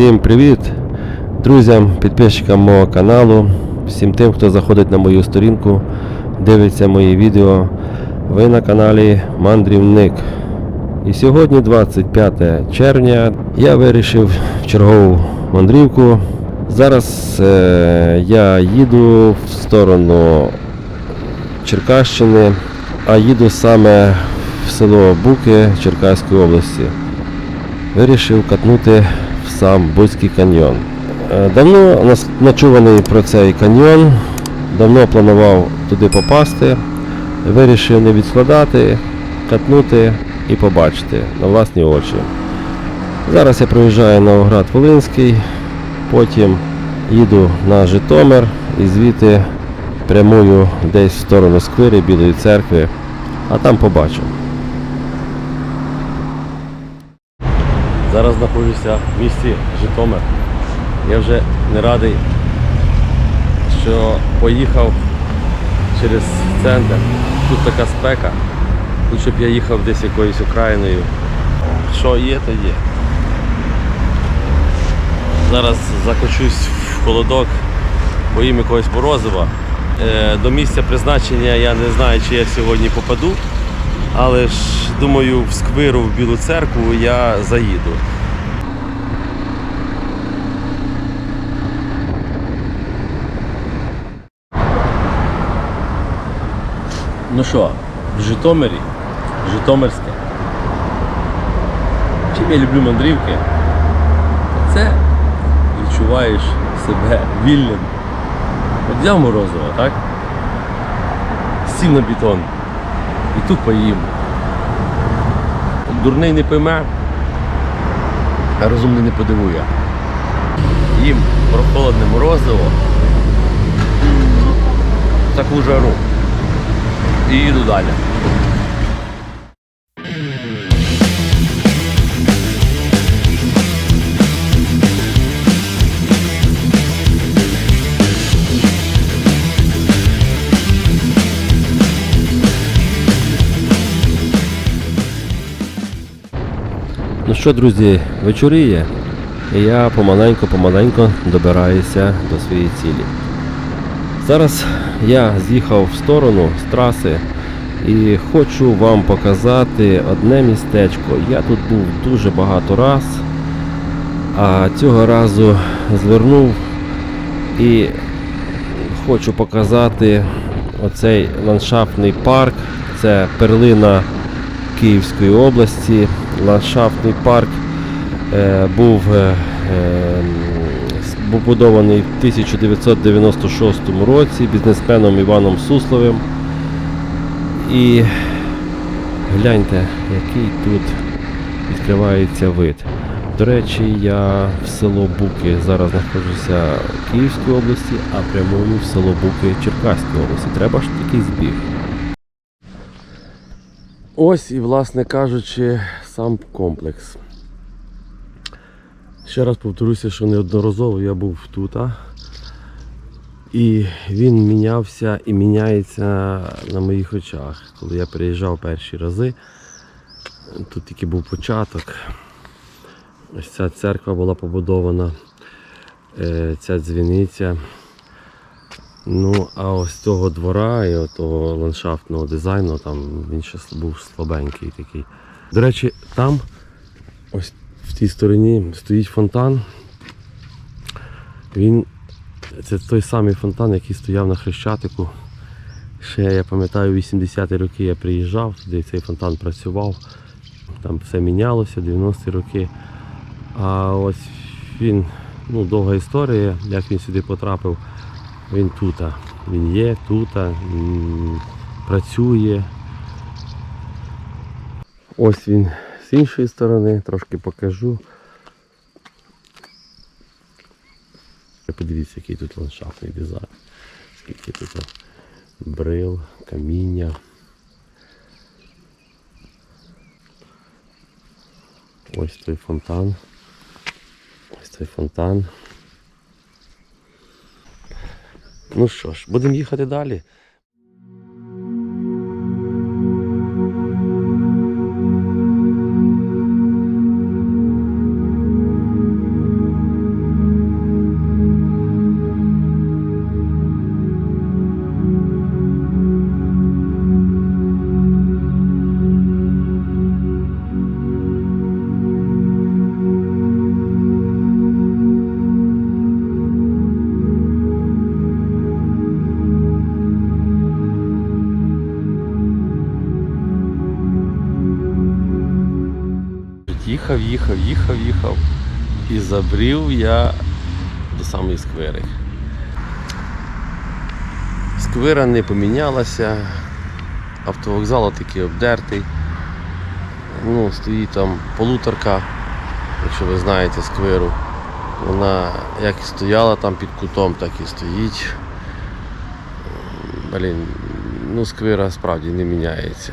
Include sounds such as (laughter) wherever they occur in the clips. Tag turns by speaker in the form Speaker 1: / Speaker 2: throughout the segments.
Speaker 1: Всім привіт друзям, підписчикам мого каналу, всім тим, хто заходить на мою сторінку, дивиться мої відео. Ви на каналі Мандрівник. І сьогодні, 25 червня, я вирішив чергову мандрівку. Зараз е, я їду в сторону Черкащини, а їду саме в село Буки Черкаської області. Вирішив катнути сам Буцький каньйон. Е, Давно начуваний про цей каньйон, давно планував туди попасти. Вирішив не відкладати, катнути і побачити на власні очі. Зараз я проїжджаю на Оград Волинський, потім їду на Житомир і звідти прямую десь в сторону сквири Білої церкви, а там побачу. Зараз знаходжуся в місті Житомир. Я вже не радий, що поїхав через центр. Тут така спека. Тут щоб я їхав десь якоюсь Україною. Що є, то є. Зараз закочусь в холодок, поїм якогось морозива. Е, До місця призначення я не знаю, чи я сьогодні попаду, але ж думаю, в сквиру в Білу церкву я заїду. Ну що, в Житомирі, Житомирське. Чим я люблю мандрівки, це відчуваєш себе вільним. От взяв морозиво, так? Сів на бетон і тут їм. Дурний не пойме, а розумний не подивує. Їм прохолодне морозиво, таку жару. І їду далі. Що, друзі, вечоріє, і я помаленько-помаленько добираюся до своєї цілі. Зараз я з'їхав в сторону з траси і хочу вам показати одне містечко. Я тут був дуже багато раз, а цього разу звернув і хочу показати оцей ландшафтний парк. Це перлина Київської області. Ландшафтний парк е, був е, е, с- в 1996 році бізнесменом Іваном Сусловим. І гляньте, який тут відкривається вид. До речі, я в село Буки зараз знаходжуся в Київській області, а прямую в село Буки Черкаської області. Треба ж такий збіг. Ось і, власне кажучи, сам комплекс. Ще раз повторюся, що неодноразово я був тут. а. І він мінявся і міняється на моїх очах. Коли я приїжджав перші рази, тут тільки був початок. Ось ця церква була побудована, е, ця дзвіниця. Ну, а ось того двора і того ландшафтного дизайну, там він ще був слабенький такий. До речі, там, ось в тій стороні, стоїть фонтан. Він це той самий фонтан, який стояв на Хрещатику. Ще я пам'ятаю, в 80-ті роки я приїжджав, туди цей фонтан працював. Там все мінялося, 90-ті роки. А ось він, ну, довга історія, як він сюди потрапив. Він тут. Він є тут, м, працює. Ось він з іншої сторони, трошки покажу. Подивіться, який тут ландшафтний дизайн. Скільки тут брил, каміння. Ось той фонтан. Ось той фонтан. Ну що ж, будемо їхати далі. Їхав, їхав, їхав, їхав. І забрів я до самої сквери. Сквера не помінялася, автовокзал такий обдертий. Ну, стоїть там полуторка, якщо ви знаєте скверу. Вона як і стояла там під кутом, так і стоїть. Блін, ну сквера справді не міняється.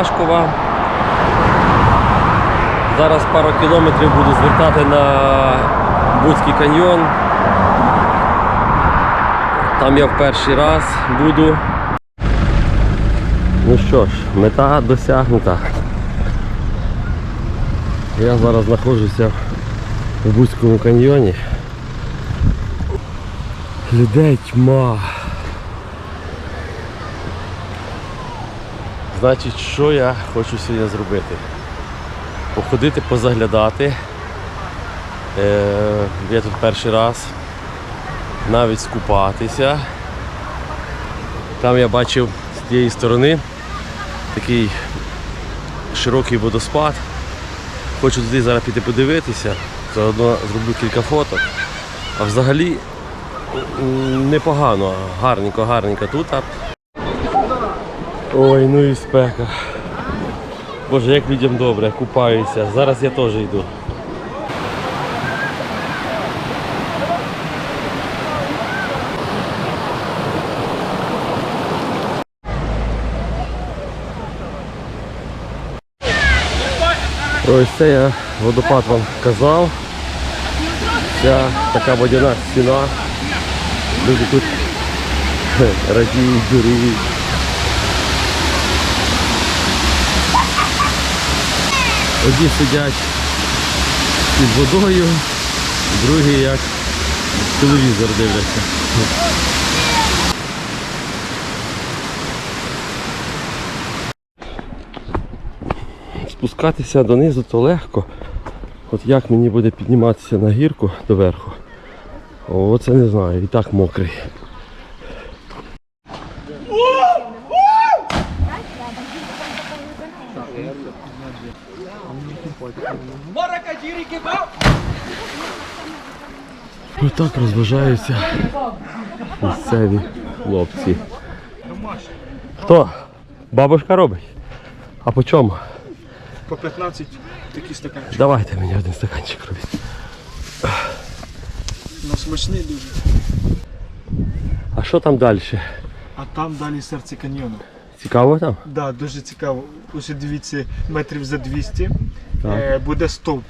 Speaker 1: До Зараз пару кілометрів буду звертати на Буцький каньйон. Там я в перший раз буду. Ну що ж, мета досягнута. Я зараз знаходжуся в Буцькому каньйоні. Людей тьма. Значить, що я хочу сьогодні зробити? Походити, позаглядати. Е, я тут перший раз. Навіть скупатися. Там я бачив з тієї сторони такий широкий водоспад. Хочу туди зараз піти подивитися, заодно зроблю кілька фоток. А взагалі непогано, гарненько, гарненько тут. Ой, ну і спека. Боже, як людям добре, купаюся. Зараз я теж йду. Ось це я водопад вам казав. Ця така водяна стіна. Люди тут (laughs) радіють, дуріють. Одні сидять під водою, другі як телевізор дивляться. Спускатися донизу то легко. От як мені буде підніматися на гірку доверху. О, це не знаю, і так мокрий. Ось так розважаються місцеві хлопці. Хто? Бабушка робить? А по чому?
Speaker 2: По 15 такі стаканчики.
Speaker 1: Давайте мені один стаканчик робіть.
Speaker 2: Ну, смачний дуже.
Speaker 1: А що там далі?
Speaker 2: А там далі серце каньйону.
Speaker 1: Цікаво там?
Speaker 2: Да, дуже цікаво. Ось дивіться, метрів за 200
Speaker 1: Так.
Speaker 2: е, буде стовп.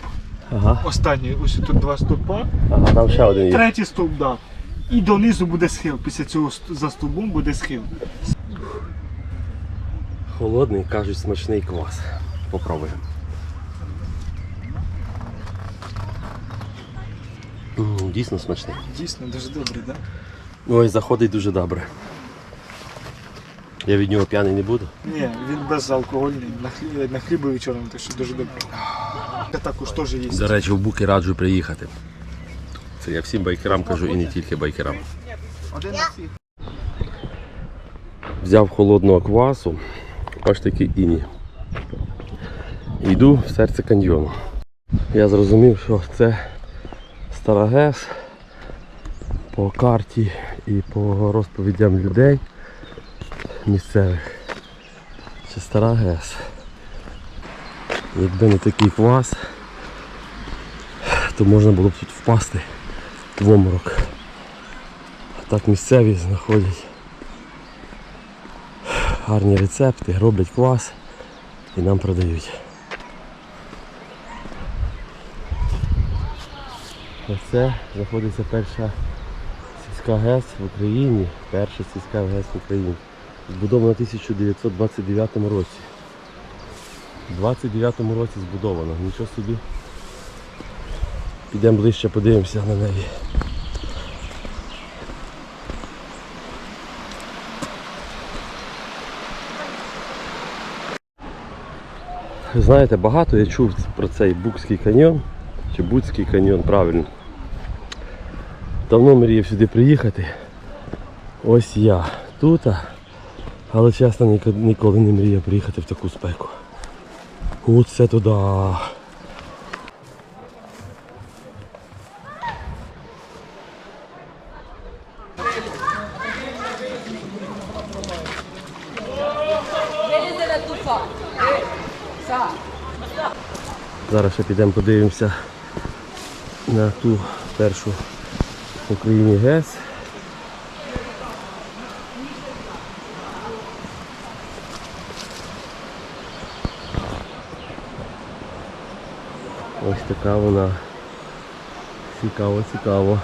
Speaker 1: Ага.
Speaker 2: Останній, ось тут два стовпа.
Speaker 1: Ага, там ще один є.
Speaker 2: Третій стовп, да. І донизу буде схил. Після цього за стовбом буде схил.
Speaker 1: Холодний, кажуть, смачний квас. Попробуємо. М, Дійсно смачний.
Speaker 2: Дійсно, дуже добре, так? Да?
Speaker 1: Ой, заходить дуже добре. Я від нього п'яний не буду.
Speaker 2: Ні, він безалкогольний, на, хлі... на хлібові чорному, так що дуже добре. Також теж є.
Speaker 1: До речі, в Буки раджу приїхати. Це я всім байкерам кажу і не тільки байкерам. Взяв холодного квасу, аж такий іні. Йду в серце каньйону. Я зрозумів, що це Стара ГЕС по карті і по розповідям людей місцевих. Це Стара ГЕС. Якби не такий квас, то можна було б тут впасти в оморок. А так місцеві знаходять гарні рецепти, роблять квас і нам продають. Оце знаходиться перша сільська ГЕС в Україні. Перша сільська ГЕС в Україні. Збудована в 1929 році. У 29-му році збудовано, нічого собі. Підемо ближче, подивимося на неї. знаєте, багато я чув про цей Букський каньйон, чи Буцький каньйон, правильно. Давно мріяв сюди приїхати. Ось я тут, але чесно ніколи не мріяв приїхати в таку спеку. Оце туди. Зараз ще підемо подивимося на ту першу в Україні ГЕС. Ось така вона. Цікаво, цікаво.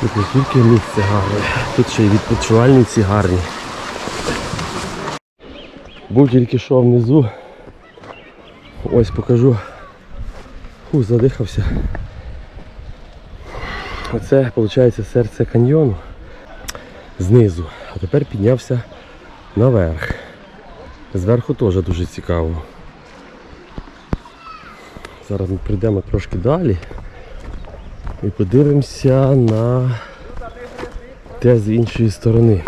Speaker 1: Тут не тільки місце гарне, тут ще й відпочивальниці гарні. Був тільки що внизу. Ось покажу. Фу, задихався. Оце, виходить, серце каньйону знизу. А тепер піднявся наверх. Зверху теж дуже цікаво. Зараз ми прийдемо трошки далі. І подивимося на те з іншої сторони.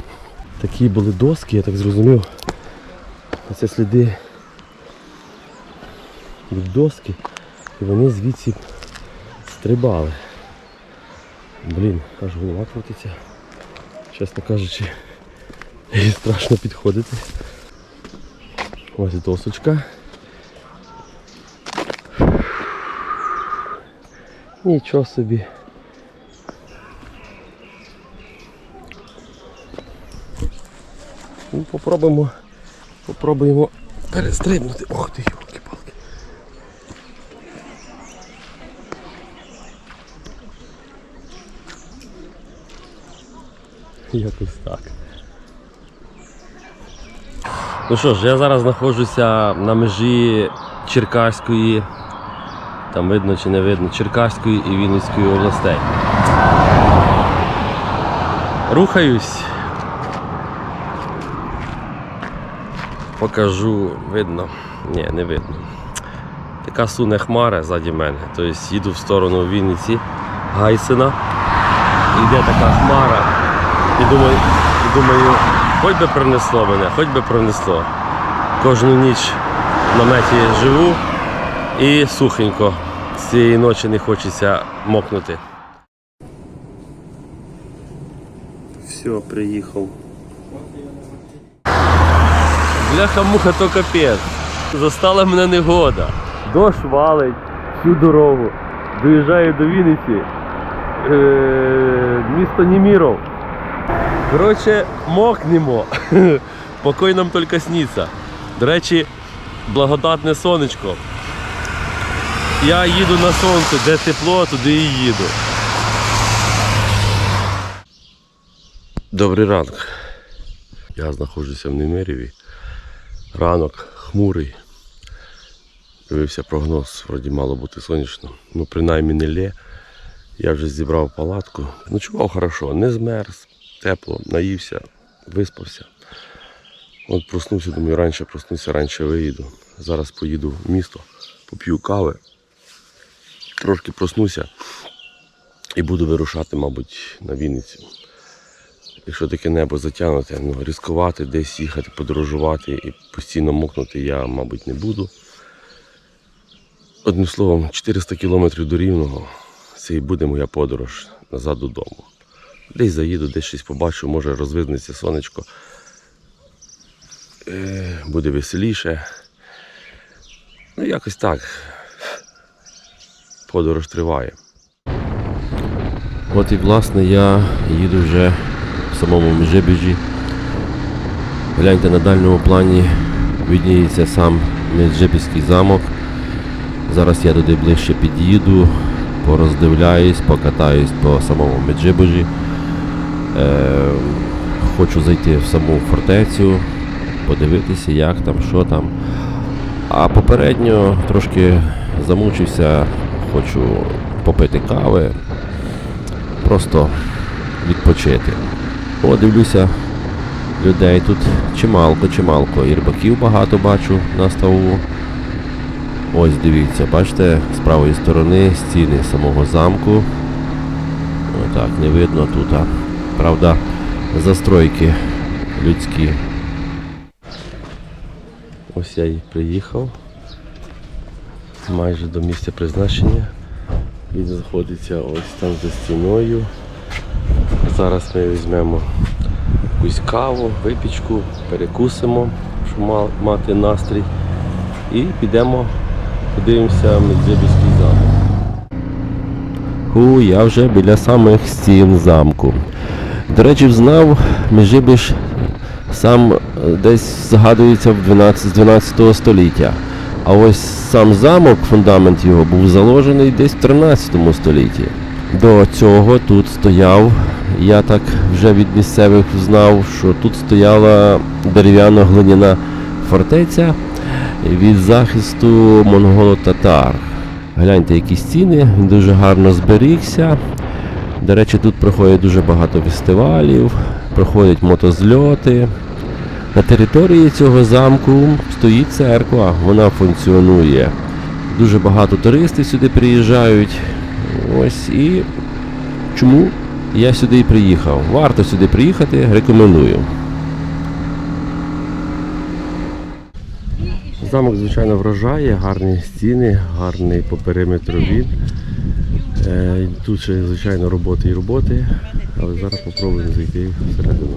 Speaker 1: Такі були доски, я так зрозумів. Оце сліди від доски. І вони звідси стрибали. Блін, аж голова крутиться. Чесно кажучи, (laughs) і страшно підходити. Ось досочка. Нічого собі. Ну, попробуємо, попробуємо перестрибнути. Ох ти, йолки-палки. Якось так. Ну що ж, я зараз знаходжуся на межі Черкаської, там видно чи не видно, Черкаської і Вінницької областей. Рухаюсь. Покажу, видно. Ні, не видно. Така суне хмара ззаді мене. Тобто їду в сторону Вінниці, Гайсина. Йде така хмара. І думаю, і думаю, хоч би принесло мене, хоч би принесло. Кожну ніч в наметі живу і сухенько. З цієї ночі не хочеться мокнути. Все, приїхав. Бляха муха то капець. Застала мене негода. Дощ валить всю дорогу. Доїжджаю до Вінниці. Е, місто Німіров. Коротше, мокнемо. (laughs) Покой нам тільки сніться. До речі, благодатне сонечко. Я їду на сонце, де тепло, туди і їду. Добрий ранок. Я знаходжуся в Немиріві. Ранок хмурий. Дивився прогноз, вроді мало бути сонячно. Ну, принаймні не лє. Я вже зібрав палатку. Ночував хорошо, не змерз, тепло, наївся, виспався. От проснувся, думаю, раніше проснуся, раніше виїду. Зараз поїду в місто, поп'ю кави, трошки проснуся і буду вирушати, мабуть, на Вінницю. Якщо таке небо затягнуте, ну, ризикувати, десь їхати, подорожувати і постійно мокнути я, мабуть, не буду. Одним словом, 400 кілометрів до Рівного це і буде моя подорож назад додому. Десь заїду, десь щось побачу, може розвизнеться сонечко. Е, Буде веселіше. Ну, якось так. Подорож триває. От і власне я їду вже в самому Межибіжі. Гляньте на дальньому плані видніється сам Меджибіський замок. Зараз я туди ближче під'їду, пороздивляюсь, покатаюсь по самому Меджибожі. Е, хочу зайти в саму фортецю, подивитися, як там, що там. А попередньо трошки замучився, хочу попити кави, просто відпочити. О, дивлюся, людей тут чималко, чималко. І рибаків багато бачу на ставу. Ось дивіться, бачите, з правої сторони стіни самого замку. Отак, не видно тут. а. Правда, застройки людські. Ось я і приїхав. Майже до місця призначення. Він знаходиться ось там за стіною. Зараз ми візьмемо якусь каву, випічку, перекусимо, щоб мати настрій. І підемо подивимося Медзебіський замок. Ху, я вже біля самих стін замку. До речі, знав, Межибіж сам е, десь згадується в 12, з 12 століття. А ось сам замок, фундамент його, був заложений десь в 13 столітті. До цього тут стояв, я так вже від місцевих знав, що тут стояла дерев'яно-глиняна фортеця від захисту монголо-татар. Гляньте, які стіни, він дуже гарно зберігся. До речі, тут проходять дуже багато фестивалів, проходять мотозльоти. На території цього замку стоїть церква, вона функціонує. Дуже багато туристів сюди приїжджають. Ось і чому я сюди і приїхав. Варто сюди приїхати, рекомендую. Замок, звичайно, вражає, гарні стіни, гарний по периметру він. Е, Тут ще, звичайно, роботи і роботи, але зараз спробуємо зайти всередину.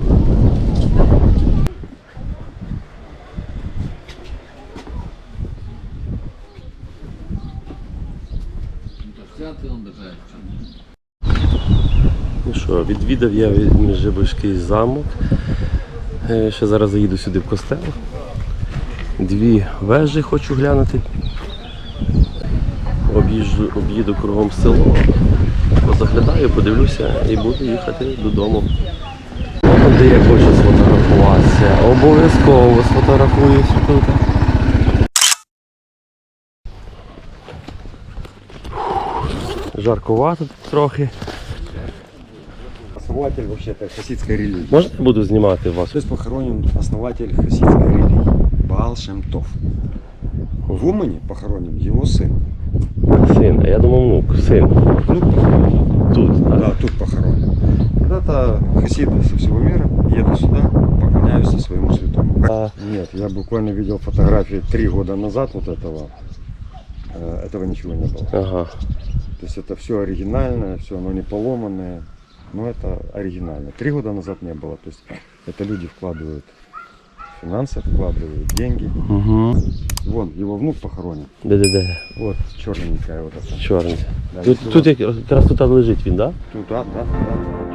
Speaker 1: Ну що, відвідав я Межибужський замок. Е, Ще зараз заїду сюди в костел. Дві вежі хочу глянути. Об'їжджу, об'їду кругом село, позаглядаю, подивлюся і буду їхати додому. Де я хочу сфотографуватися. Обов'язково сфотографуюсь тут. Жаркувато тут трохи.
Speaker 3: Основатель вообще-то хасидской религии.
Speaker 1: Можна я буду знімати вас?
Speaker 3: То есть похоронен основатель хасидской религии Баал Шемтов. В Умане похоронен его сын.
Speaker 1: Син, а я думав внук. Син.
Speaker 3: Внук похоронен.
Speaker 1: Тут. так?
Speaker 3: Да, тут похоронен. Когда-то хасиды со всего мира едут сюда, поклоняются своему святому.
Speaker 1: А,
Speaker 3: Нет, я буквально видел фотографии три года назад вот этого. Э, Этого ничего не было.
Speaker 1: ага.
Speaker 3: То есть это все оригинальное, все оно не поломанное. Но это оригинально. Три года назад не было. То есть это люди вкладывают финансы, вкладывают деньги.
Speaker 1: Угу.
Speaker 3: Вон, его внук похоронен.
Speaker 1: Де-де-де.
Speaker 3: Вот, черненькая вот эта.
Speaker 1: Чорний.
Speaker 3: Да,
Speaker 1: Тут,
Speaker 3: если
Speaker 1: тут
Speaker 3: вот-
Speaker 1: як- якраз тут там лежить він, так? Да?
Speaker 3: Тут, да, да, да.